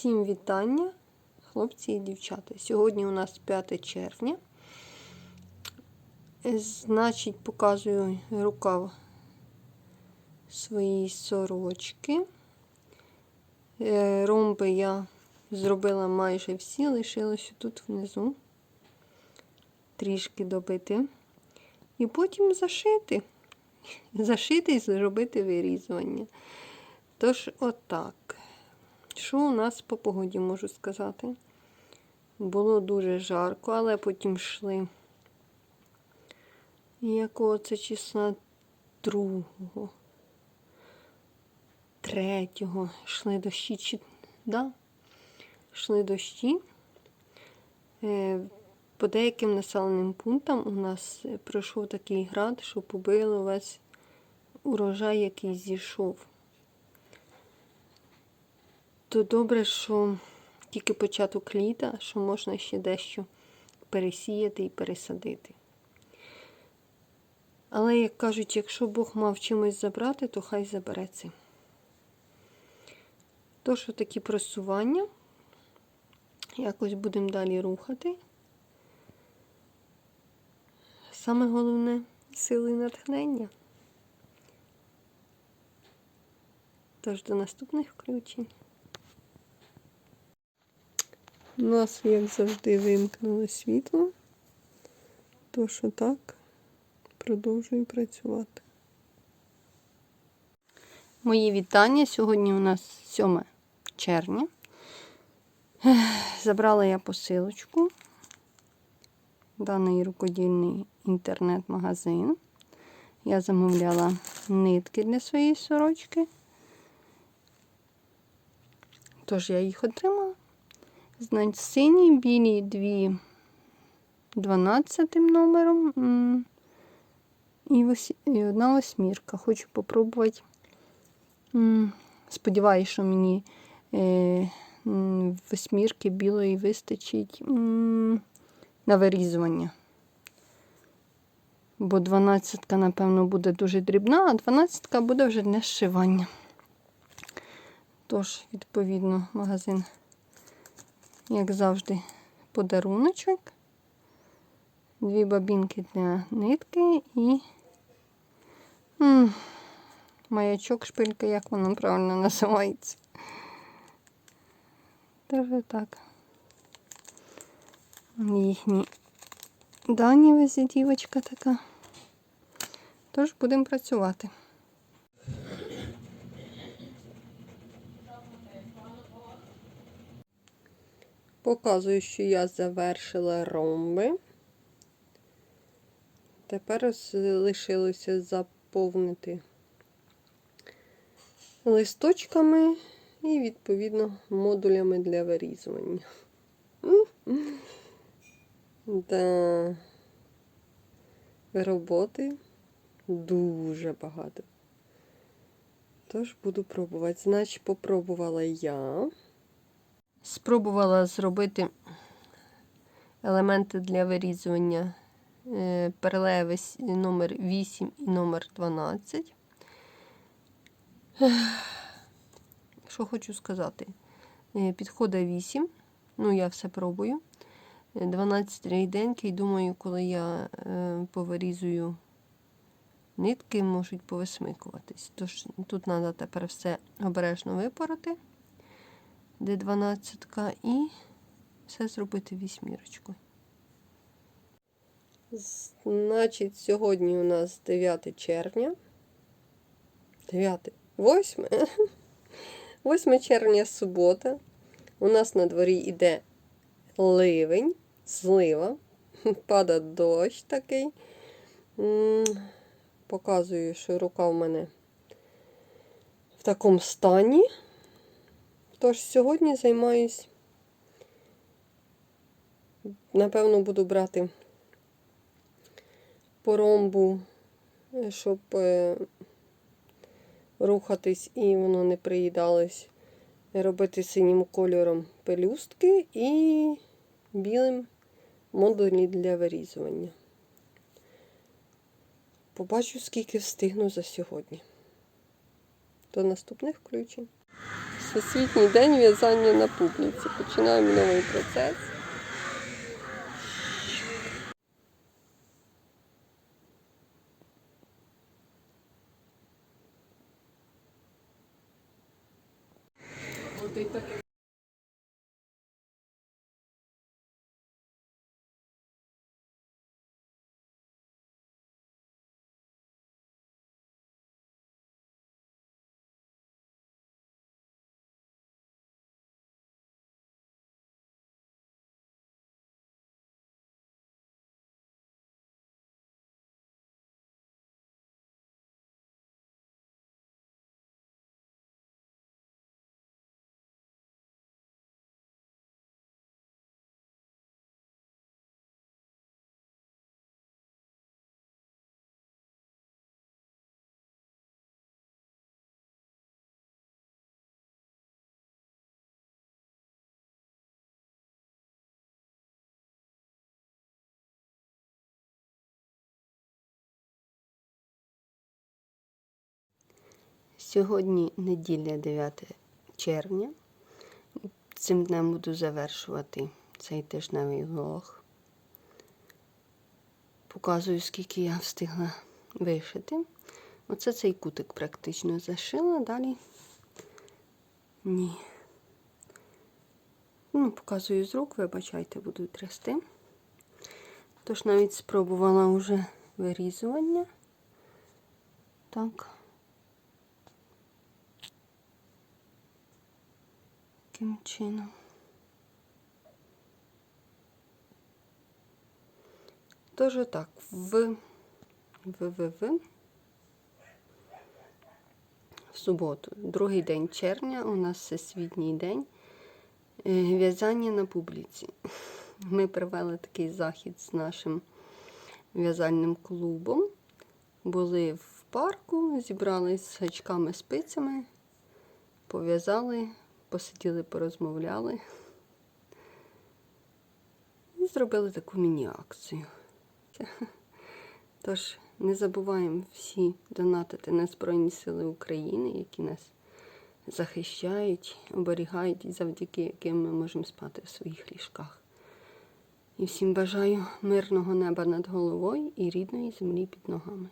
Всім вітання, хлопці і дівчата. Сьогодні у нас 5 червня. Значить, показую рукав своєї сорочки. Е, Ромби я зробила майже всі, лишилося тут внизу трішки добити. І потім зашити. Зашити і зробити вирізування. Тож, отак. Що у нас по погоді можу сказати? Було дуже жарко, але потім йшли. Якого це числа другого, третього йшли дощі, чи да? йшли дощі. Е, По деяким населеним пунктам у нас пройшов такий град, що побило весь урожай, який зійшов то добре, що тільки початок літа, що можна ще дещо пересіяти і пересадити. Але, як кажуть, якщо Бог мав чимось забрати, то хай забере це. Тож, такі просування. Якось будемо далі рухати. Саме головне сили натхнення. Тож до наступних включень. У нас, як завжди, вимкнуло світло, тож отак продовжую працювати. Мої вітання. Сьогодні у нас 7 червня. Забрала я посилочку. Даний рукодільний інтернет-магазин. Я замовляла нитки для своєї сорочки. Тож я їх отримала. Значить, сині, білі дві 12 номером і, одна восьмірка. Хочу попробувати. Сподіваюсь, що мені е, восьмірки білої вистачить на вирізування. Бо 12, напевно, буде дуже дрібна, а 12 буде вже для зшивання. Тож, відповідно, магазин як завжди, подаруночок. Дві бабінки для нитки і М маячок шпилька, як воно правильно називається. Тож так. Їхні дані визитівочка така. Тож будемо працювати. Показую, що я завершила ромби. Тепер лишилося заповнити листочками і, відповідно, модулями для вирізування. Да. Роботи дуже багато. Тож буду пробувати. Значить, попробувала я. Спробувала зробити елементи для вирізування е, перелеви номер 8 і номер 12. Що хочу сказати? Е, підходить 8, ну, я все пробую. 12 рейденки, і думаю, коли я е, повирізую нитки, можуть повисмикуватись. Тож тут треба тепер все обережно випороти де 12 і все зробити вісьмірочкою. Значить, сьогодні у нас 9 червня. 9, 8. 8 червня субота. У нас на дворі йде ливень, злива, пада дощ такий. Показую, що рука в мене в такому стані. Тож сьогодні займаюсь, напевно, буду брати по ромбу, е, щоб е, рухатись і воно не приїдалось, робити синім кольором пелюстки і білим модулі для вирізування. Побачу, скільки встигну за сьогодні. До наступних включень. Всесвітній день в'язання на публіці. Починаємо новий процес. Сьогодні неділя 9 червня. Цим днем буду завершувати цей тижневий влог. Показую, скільки я встигла вишити. Оце цей кутик практично зашила, далі ні. Ну, показую з рук, вибачайте, буду трясти. Тож навіть спробувала вже вирізування. Так. Таким чином. Тож так, в, в, в, суботу, другий день червня, у нас всесвітній день е, в'язання на публіці. Ми провели такий захід з нашим в'язальним клубом. Були в парку, зібрались з гачками, спицями, пов'язали, посиділи, порозмовляли і зробили таку міні-акцію. Тож, не забуваємо всі донатити на Збройні Сили України, які нас захищають, оберігають і завдяки яким ми можемо спати в своїх ліжках. І всім бажаю мирного неба над головою і рідної землі під ногами.